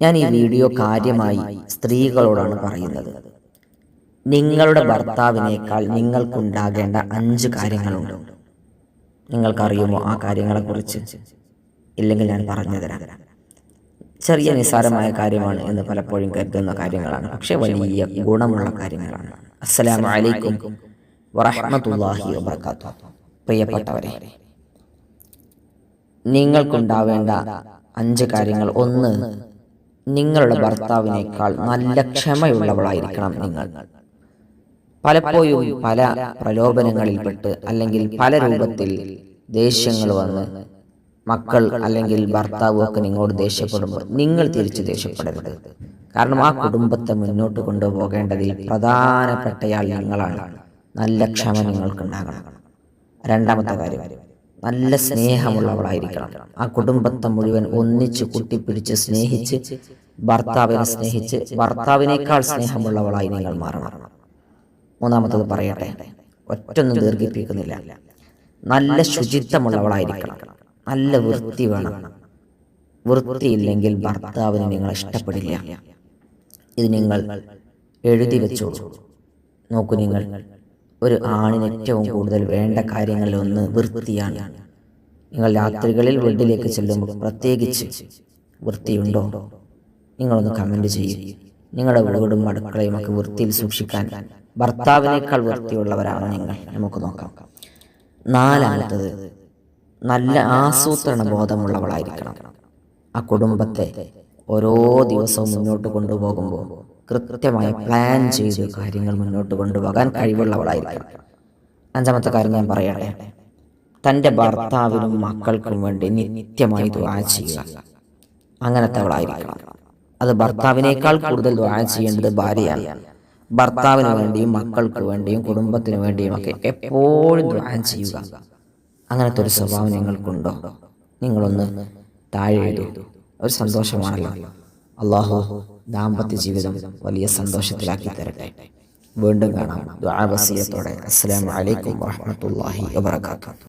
ഞാൻ ഈ വീഡിയോ കാര്യമായി സ്ത്രീകളോടാണ് പറയുന്നത്. നിങ്ങളുടെ ഭർത്താവിനേക്കാൾ നിങ്ങൾക്കുണ്ടാകേണ്ട അഞ്ച് കാര്യങ്ങളുണ്ട്. നിങ്ങൾക്കറിയുമോ ആ കാര്യങ്ങളെക്കുറിച്ച്? ഇല്ലെങ്കിൽ ഞാൻ പറഞ്ഞു തരാം ചെറിയ നിസ്സാരമായ കാര്യമാണ് എന്ന് പലപ്പോഴും കരുതുന്ന കാര്യങ്ങളാണ്. പക്ഷേ വലിയ ഗുണമുള്ള കാര്യങ്ങളാണ്. അസ്സലാമു അലൈക്കും വറഹ്മത്തുള്ളാഹി വബർക്കാത്തു പ്രിയപ്പെട്ടവരെ നിങ്ങൾക്കുണ്ടാവേണ്ട അഞ്ച് കാര്യങ്ങൾ. ഒന്ന് നിങ്ങളുടെ ഭർത്താവിനേക്കാൾ നല്ല ക്ഷമയുള്ളവളായിരിക്കണം നിങ്ങൾ. പലപ്പോഴും പല പ്രലോഭനങ്ങളിൽപ്പെട്ട് അല്ലെങ്കിൽ പല രൂപത്തിൽ ദേഷ്യങ്ങൾ വന്ന് മക്കൾ അല്ലെങ്കിൽ ഭർത്താവ് ഒക്കെ നിങ്ങളോട് ദേഷ്യപ്പെടുമ്പോൾ നിങ്ങൾ തിരിച്ചു ദേഷ്യപ്പെടരുത്. കാരണം ആ കുടുംബത്തെ മുന്നോട്ട് കൊണ്ടുപോകേണ്ടതിൽ പ്രധാനപ്പെട്ടയാൾ നിങ്ങളാണ്. നല്ല ക്ഷമ നിങ്ങൾക്കുണ്ടാകണം. രണ്ടാമത്തെ കാര്യം നല്ല സ്നേഹമുള്ളവളായിരിക്കണം. ആ കുടുംബത്തെ മുഴുവൻ ഒന്നിച്ച് കുട്ടിപ്പിടിച്ച് സ്നേഹിച്ച് ഭർത്താവിനെ സ്നേഹിച്ച് ഭർത്താവിനേക്കാൾ സ്നേഹമുള്ളവളായി നിങ്ങൾ മാറണം. മൂന്നാമത്തത് പറയട്ടെ ഒറ്റൊന്നും ദീർഘിപ്പിക്കുന്നില്ല. നല്ല ശുചിത്വമുള്ളവളായിരിക്കണം. നല്ല വൃത്തി വേണം. വൃത്തിയില്ലെങ്കിൽ ഭർത്താവിന് നിങ്ങൾ ഇഷ്ടപ്പെടില്ല. ഇത് നിങ്ങൾ എഴുതി വെച്ചോളൂ. നോക്കൂ നിങ്ങൾ ഒരു ആണിന് ഏറ്റവും കൂടുതൽ വേണ്ട കാര്യങ്ങളിൽ ഒന്ന് വൃത്തിയാണ്. നിങ്ങൾ രാത്രികളിൽ വീട്ടിലേക്ക് ചെല്ലുമ്പോൾ പ്രത്യേകിച്ച് വൃത്തിയുണ്ടോ? നിങ്ങളൊന്ന് കമന്റ് ചെയ്യും. നിങ്ങളുടെ വീടും അടുക്കളയും ഒക്കെ വൃത്തിയിൽ സൂക്ഷിക്കാൻ ഭർത്താവിനേക്കാൾ വൃത്തിയുള്ളവരാണ് നിങ്ങൾ. നമുക്ക് നോക്കാം. നാലാമത്തത് നല്ല ആസൂത്രണ ബോധമുള്ളവളായിരിക്കണം. ആ കുടുംബത്തെ ഓരോ ദിവസവും മുന്നോട്ട് കൊണ്ടുപോകുമ്പോൾ കൃത്യമായ പ്ലാൻ ചെയ്ത് കാര്യങ്ങൾ മുന്നോട്ട് കൊണ്ടുപോകാൻ കഴിവുള്ളവളായിരിക്കണം. അഞ്ചാമത്തെ കാര്യം ഞാൻ പറയട്ടെ. തന്റെ ഭർത്താവിനും മക്കൾക്കും വേണ്ടി നിത്യമായി ദുആ ചെയ്യുക. അങ്ങനത്തെ അവളായിരിക്കണം. അത് ഭർത്താവിനേക്കാൾ കൂടുതൽ ദുആ ചെയ്യേണ്ടത് ഭാര്യയാണ്. ഭർത്താവിന് വേണ്ടിയും മക്കൾക്ക് വേണ്ടിയും കുടുംബത്തിന് വേണ്ടിയും ഒക്കെ എപ്പോഴും ദ്വാരം ചെയ്യുക. അങ്ങനത്തെ ഒരു സ്വഭാവം നിങ്ങൾക്കുണ്ടോ? നിങ്ങളൊന്ന് താഴെ എഴുതൂ ഒരു സന്തോഷമാണല്ലോ. അള്ളാഹു ദാമ്പത്യ ജീവിതം വലിയ സന്തോഷത്തിലാക്കി തരട്ടെ. വീണ്ടും കാണാം. ദുആ വസിയത്തോടെ അസ്സലാമു അലൈക്കും വാത്തു